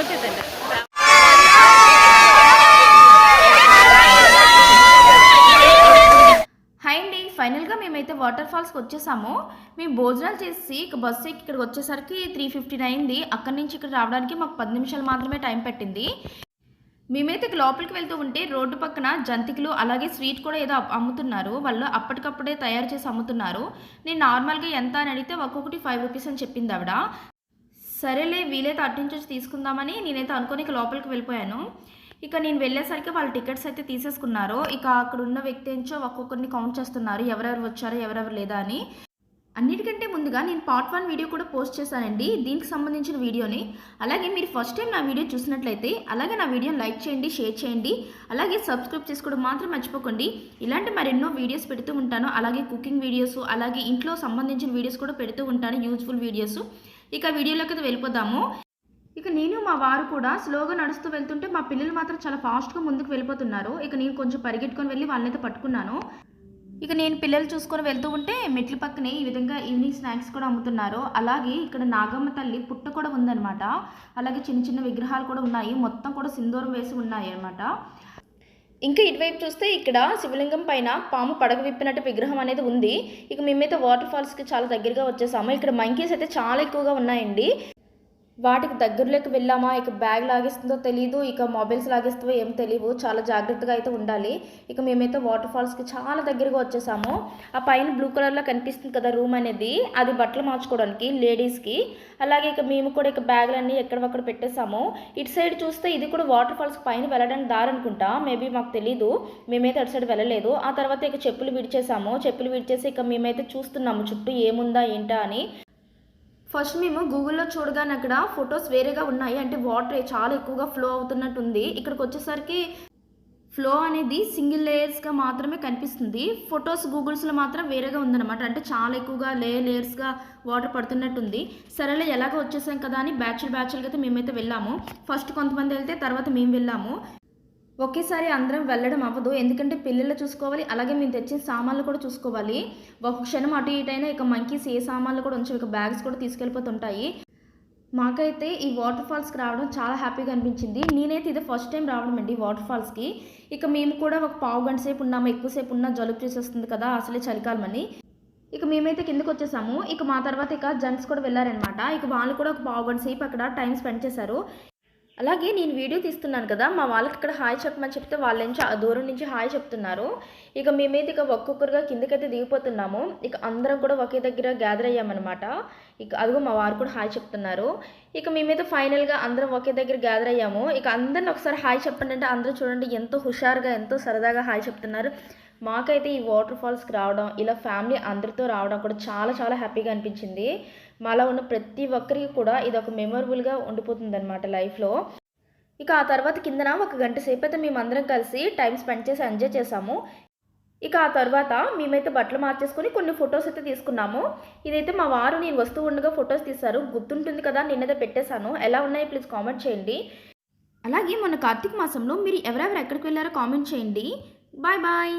వచ్చేదండి hi అండి ఫైనల్గా మేమైతే వాటర్ ఫాల్స్కి వచ్చేసాము. మేము భోజనాలు చేసి ఇక బస్సు ఎక్కి ఇక్కడికి వచ్చేసరికి త్రీ ఫిఫ్టీన్ అయింది. అక్కడి నుంచి ఇక్కడ రావడానికి మాకు పది నిమిషాలు మాత్రమే టైం పట్టింది. మేమైతే లోపలికి వెళ్తూ ఉంటే రోడ్డు పక్కన జంతికలు అలాగే స్వీట్ కూడా ఏదో అమ్ముతున్నారు. వాళ్ళు అప్పటికప్పుడే తయారు చేసి అమ్ముతున్నారు. నేను నార్మల్గా ఎంత అని అడిగితే ఒక్కొక్కటి ఫైవ్ రూపీస్ అని చెప్పింది ఆవిడ. సరేలే వీలైతే అటు తీసుకుందామని నేనైతే అనుకుని ఇక లోపలికి వెళ్ళిపోయాను. ఇక నేను వెళ్ళేసరికి వాళ్ళ టికెట్స్ అయితే తీసేసుకున్నారు. ఇక అక్కడ ఉన్న వ్యక్తి ఏంచో ఒక్కొక్కరిని కౌంట్ చేస్తున్నారు. ఎవరెవరు వచ్చారో ఎవరెవరు లేదా అని. అన్నిటికంటే ముందుగా నేను పార్ట్ వన్ వీడియో కూడా పోస్ట్ చేశానండి. దీనికి సంబంధించిన వీడియోని అలాగే మీరు ఫస్ట్ టైం నా వీడియో చూసినట్లయితే అలాగే నా వీడియోని లైక్ చేయండి షేర్ చేయండి. అలాగే సబ్స్క్రైబ్ చేసుకోవడం మాత్రం మర్చిపోకండి. ఇలాంటి మరెన్నో వీడియోస్ పెడుతూ ఉంటాను. అలాగే కుకింగ్ వీడియోస్ అలాగే ఇంట్లో సంబంధించిన వీడియోస్ కూడా పెడుతూ ఉంటాను. యూజ్ఫుల్ వీడియోస్ ఇక వీడియోలోకి అయితే వెళ్ళిపోదాము. ఇక నేను మా వారు కూడా స్లోగా నడుస్తూ వెళ్తుంటే మా పిల్లలు మాత్రం చాలా ఫాస్ట్గా ముందుకు వెళ్ళిపోతున్నారు. ఇక నేను కొంచెం పరిగెట్టుకొని వెళ్ళి వాళ్ళనైతే పట్టుకున్నాను. ఇక నేను పిల్లలు చూసుకొని వెళ్తూ ఉంటే మెట్ల పక్కనే ఈ విధంగా ఈవినింగ్ స్నాక్స్ కూడా అమ్ముతున్నారు. అలాగే ఇక్కడ నాగమ్మ తల్లి పుట్ట కూడా ఉందన్నమాట. అలాగే చిన్న చిన్న విగ్రహాలు కూడా ఉన్నాయి. మొత్తం కూడా సింధూరం వేసి ఉన్నాయి అన్నమాట. ఇంకా ఇటువైపు చూస్తే ఇక్కడ శివలింగం పైన పాము పడగ విప్పినట్టు విగ్రహం అనేది ఉంది. ఇక మేమైతే వాటర్ ఫాల్స్కి చాలా దగ్గరగా వచ్చేసాము. ఇక్కడ మంకీస్ అయితే చాలా ఎక్కువగా ఉన్నాయండి. వాటికి దగ్గరలోకి వెళ్ళామా? ఇక బ్యాగ్ లాగేస్తుందో తెలియదు ఇక మొబైల్స్ లాగేస్తుందో ఏం తెలియవు చాలా జాగ్రత్తగా అయితే ఉండాలి. ఇక మేమైతే వాటర్ ఫాల్స్కి చాలా దగ్గరగా వచ్చేసాము. ఆ పైన బ్లూ కలర్లో కనిపిస్తుంది కదా రూమ్ అనేది. అది బట్టలు మార్చుకోవడానికి లేడీస్కి. అలాగే ఇక మేము కూడా ఇక బ్యాగ్లన్నీ ఎక్కడొక్కడ పెట్టేసాము ఇటు సైడ్ చూస్తే ఇది కూడా వాటర్ ఫాల్స్ పైన వెళ్ళడానికి దారి అనుకుంటా. మేబీ మాకు తెలీదు. మేమైతే అటు సైడ్ వెళ్ళలేదు. ఆ తర్వాత ఇక చెప్పులు విడిచేసాము. చెప్పులు విడిచేసి ఇక మేమైతే చూస్తున్నాము చుట్టూ ఏముందా ఏంటా అని. ఫస్ట్ మేము గూగుల్లో చూడగానే అక్కడ ఫొటోస్ వేరేగా ఉన్నాయి. అంటే వాటర్ చాలా ఎక్కువగా ఫ్లో అవుతున్నట్టు ఉంది ఇక్కడికి వచ్చేసరికి ఫ్లో అనేది సింగిల్ లేయర్స్గా మాత్రమే కనిపిస్తుంది. ఫొటోస్ గూగుల్స్లో మాత్రం వేరేగా ఉందన్నమాట. అంటే చాలా ఎక్కువగా లేయర్ లేయర్స్గా వాటర్ పడుతున్నట్టుంది. సరేలే ఎలాగో వచ్చేసాం కదా అని బ్యాచులు బ్యాచులుగా అయితే మేమైతే వెళ్ళాము. ఫస్ట్ కొంతమంది వెళ్తే తర్వాత మేము వెళ్ళాము. ఒకేసారి అందరం వెళ్ళడం అవ్వదు. ఎందుకంటే పిల్లలు చూసుకోవాలి అలాగే మేము తెచ్చిన సామాన్లు కూడా చూసుకోవాలి. ఒక క్షణం అటు ఇటైనా ఇక మంకీస్ ఏ సామాన్లు కూడా ఉంచి ఇక బ్యాగ్స్ కూడా తీసుకెళ్ళిపోతుంటాయి. మాకైతే ఈ వాటర్ ఫాల్స్కి రావడం చాలా హ్యాపీగా అనిపించింది. నేనైతే ఇది ఫస్ట్ టైం రావడం అండి వాటర్ ఫాల్స్కి ఇక మేము కూడా ఒక పావు గంట సేపు ఉన్నాము ఎక్కువసేపు ఉన్నా జలుబు చేసేస్తుంది కదా అసలే చలికాలమని ఇక మేమైతే కిందకు వచ్చేసాము. ఇక మా తర్వాత ఇక జెంట్స్ కూడా వెళ్ళారనమాట ఇక వాళ్ళు కూడా ఒక పావు గంట సేపు అక్కడ టైం స్పెండ్ చేశారు. అలాగే నేను వీడియో తీస్తున్నాను కదా మా వాళ్ళకి ఇక్కడ హాయ్ చెప్పమని చెప్తే వాళ్ళ నుంచి ఆ దూరం నుంచి హాయ్ చెప్తున్నారు. ఇక మేమైతే ఇక ఒక్కొక్కరుగా కిందకైతే దిగిపోతున్నాము. ఇక అందరం కూడా ఒకే దగ్గర గ్యాదర్ అయ్యామన్నమాట. ఇక అదిగో మా వారు కూడా హాయ్ చెప్తున్నారు. ఇక మేమైతే ఫైనల్గా అందరం ఒకే దగ్గర గ్యాదర్ అయ్యాము. ఇక అందరిని ఒకసారి హాయ్ చెప్పండి అంటే అందరూ చూడండి ఎంతో హుషారుగా ఎంతో సరదాగా హాయ్ చెప్తున్నారు. మాకైతే ఈ వాటర్ ఫాల్స్కి రావడం ఇలా ఫ్యామిలీ అందరితో రావడం కూడా చాలా చాలా హ్యాపీగా అనిపించింది. మాలో ఉన్న ప్రతి ఒక్కరికి కూడా ఇది ఒక మెమొరబుల్గా ఉండిపోతుంది అనమాట లైఫ్లో ఇక ఆ తర్వాత కిందన ఒక గంట సేపు అయితే మేము అందరం కలిసి టైం స్పెండ్ చేసి ఎంజాయ్ చేసాము. ఇక ఆ తర్వాత మేమైతే బట్టలు మార్చేసుకొని కొన్ని ఫొటోస్ అయితే తీసుకున్నాము. ఇదైతే మా వారు నేను వస్తూ ఉండగా ఫొటోస్ తీశారు. గుర్తుంటుంది కదా నిన్నదే పెట్టేశాను. ఎలా ఉన్నాయి ప్లీజ్ కామెంట్ చేయండి. అలాగే మొన్న కార్తీక మాసంలో మీరు ఎవరెవరు ఎక్కడికి వెళ్ళారో కామెంట్ చేయండి. Bye bye.